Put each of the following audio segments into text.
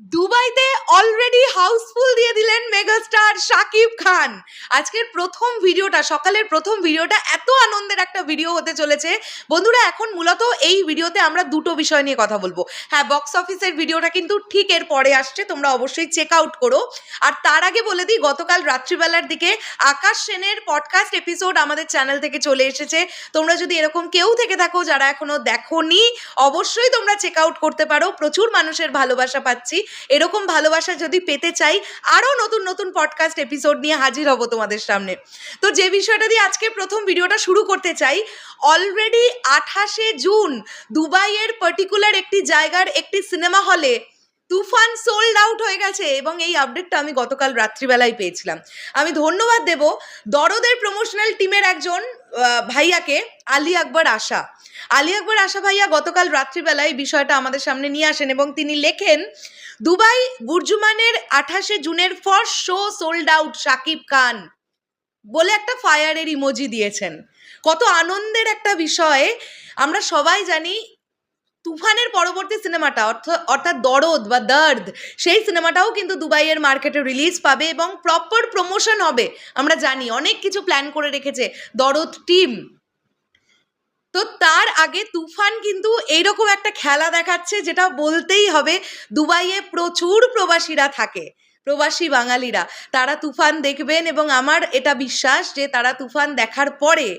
দুবাইতে already Housefull দিয়ে দিলেন মেগাস্টার শাকিব খান। আজকের প্রথম ভিডিওটা, সকালের প্রথম ভিডিওটা এত আনন্দের একটা ভিডিও হতে চলেছে। বন্ধুরা, এখন মূলত এই ভিডিওতে আমরা দুটো বিষয় নিয়ে কথা বলব। হ্যাঁ বক্স অফিসের ভিডিওটা কিন্তু ঠিক এর পরে আসছে, তোমরা অবশ্যই চেক আউট করো। আর তার আগে বলে দিই, গতকাল রাত্রিবেলার দিকে আকাশ সেনের পডকাস্ট এপিসোড আমাদের চ্যানেল থেকে চলে এসেছে। তোমরা যদি এরকম কেউ থেকে থাকো যারা এখনও দেখোনি, অবশ্যই তোমরা চেক আউট করতে পারো। প্রচুর মানুষের ভালোবাসা পাচ্ছি। এরকম ভালোবাসা যদি পেতে চাই আরও নতুন নতুন পডকাস্ট এপিসোড নিয়ে হাজির হব তোমাদের সামনে। তো যে বিষয়টা দিয়ে আজকে প্রথম ভিডিওটা শুরু করতে চাই অলরেডি আঠাশে জুন দুবাইয়ের পার্টিকুলার একটি জায়গার একটি সিনেমা হলে তুফান সোল্ড আউট হয়ে গেছে এবং এই আপডেটটা আমি গতকাল রাত্রিবেলায় পেয়েছিলাম। আমি ধন্যবাদ দেব দরদের প্রমোশনাল টিমের একজন ভাইয়াকে আলী আকবর আশা। আলী আকবর আশা ভাইয়া গতকাল রাত্রিবেলায় বিষয়টা আমাদের সামনে নিয়ে আসেন এবং তিনি লেখেন, দুবাই বুর্জুমানের আঠাশে জুনের first show sold out Shakib Khan বলে একটা ফায়ারের ইমোজি দিয়েছেন। কত আনন্দের একটা বিষয়। আমরা সবাই জানি তুফানের পরবর্তী সিনেমাটা, অর্থ- অর্থাৎ দরদ বা দর্দ, সেই সিনেমাটাও কিন্তু দুবাইয়ের মার্কেটে রিলিজ পাবে এবং প্রপার প্রমোশন হবে। আমরা জানি অনেক কিছু প্ল্যান করে রেখেছে দরদ টিম তো তার আগে তুফান কিন্তু এইরকম একটা খেলা দেখাচ্ছে যেটা বলতেই হবে, দুবাইয়ে প্রচুর প্রবাসীরা থাকে, প্রবাসী বাঙালিরা। তারা তুফান দেখবেন এবং আমার এটা বিশ্বাস যে তারা তুফান দেখার পরে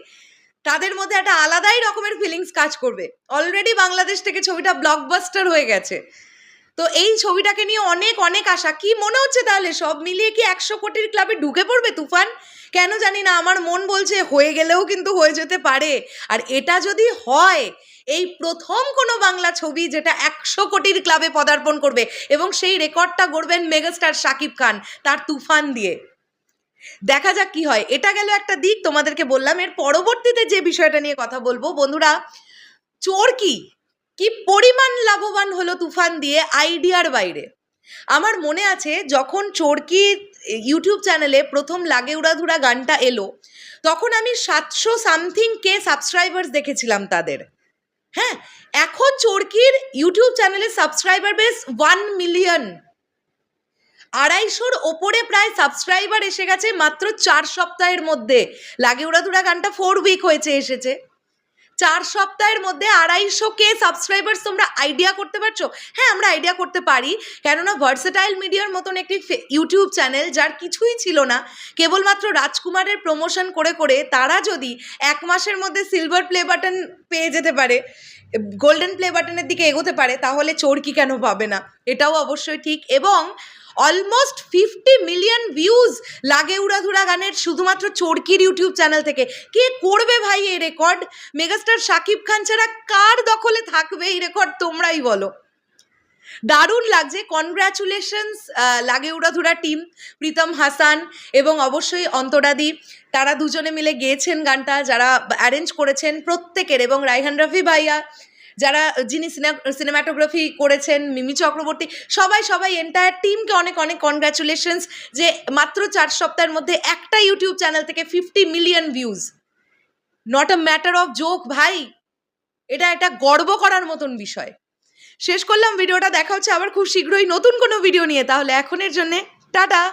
তাদের মধ্যে একটা আলাদাই রকমের ফিলিংস কাজ করবে। অলরেডি বাংলাদেশ থেকে ছবিটা ব্লকবাস্টার হয়ে গেছে। তো এই ছবিটাকে নিয়ে অনেক অনেক আশা। কি মনে হচ্ছে তাহলে? সব মিলিয়ে কি একশো কোটির ক্লাবে ঢুকে পড়বে তুফান? কেন জানি না, আমার মন বলছে হয়ে গেলেও কিন্তু হয়ে যেতে পারে। আর এটা যদি হয়, এই প্রথম কোনো বাংলা ছবি যেটা একশো কোটির ক্লাবে পদার্পণ করবে এবং সেই রেকর্ডটা গড়বেন মেগাস্টার শাকিব খান, তার তুফান দিয়ে। দেখা যাক কি হয়। এটা গেল একটা দিক, তোমাদেরকে বললাম। এর পরবর্তীতে যে বিষয়টা নিয়ে কথা বলব, বন্ধুরা, চোর কি? কি পরিমাণ লাভবান হলো তুফান দিয়ে আইডিয়ার বাইরে? আমার মনে আছে, যখন চোরকি ইউটিউব চ্যানেলে প্রথম লাগে উড়াধুরা গানটা এলো, তখন আমি সাতশো সামথিং কে সাবস্ক্রাইবার্স দেখেছিলাম তাদের। হ্যাঁ এখন চোরকির ইউটিউব চ্যানেলে সাবস্ক্রাইবার বেস ওয়ান মিলিয়ন। আড়াইশোর ওপরে প্রায় সাবস্ক্রাইবার এসে গেছে মাত্র চার সপ্তাহের মধ্যে। লাগে উড়াধুরা গানটা ফোর উইক হয়েছে, এসেছে। চার সপ্তাহের মধ্যে আড়াইশো কে সাবস্ক্রাইবার্স তোমরা আইডিয়া করতে পারছ? হ্যাঁ আমরা আইডিয়া করতে পারি। কেননা ভার্সেটাইল মিডিয়ার মতন একটি ইউটিউব চ্যানেল যার কিছুই ছিল না। কেবলমাত্র রাজকুমারের প্রমোশন করে করে তারা যদি এক মাসের মধ্যে সিলভার প্লে বাটন পেয়ে যেতে পারে গোল্ডেন প্লে বাটনের দিকে এগোতে পারে, তাহলে চোরকি কেন পাবে না? এটাও অবশ্যই ঠিক। এবং অলমোস্ট ফিফটি মিলিয়ন ভিউজ লাগে উড়াধুরা গানের শুধুমাত্র চোরকির ইউটিউব চ্যানেল থেকে। কে করবে ভাই এই রেকর্ড মেগাস্টার শাকিব খান ছাড়া কার দখলে থাকবে এই রেকর্ড তোমরাই বলো। দারুণ লাগছে কনগ্রাচুলেশনস লাগে উড়াধুরা টিম প্রীতম, হাসান এবং অবশ্যই অন্তরাদি। তারা দুজনে মিলে গেয়েছেন গানটা, যারা অ্যারেঞ্জ করেছেন প্রত্যেকের এবং রাইহান রফি ভাইয়া, যারা, যিনি সিনেমাটোগ্রাফি করেছেন, মিমি চক্রবর্তী, সবাই সবাই এন্টায়ার টিমকে অনেক অনেক কনগ্রাচুলেশনস যে মাত্র চার সপ্তাহের মধ্যে একটা ইউটিউব চ্যানেল থেকে fifty million views not a matter of joke ভাই। এটা একটা গর্ব করার মতন বিষয়। শেষ করলাম, ভিডিওটা দেখা হচ্ছে আবার খুব শীঘ্রই নতুন কোনো ভিডিও নিয়ে। তাহলে এখনের জন্যে, টাটা!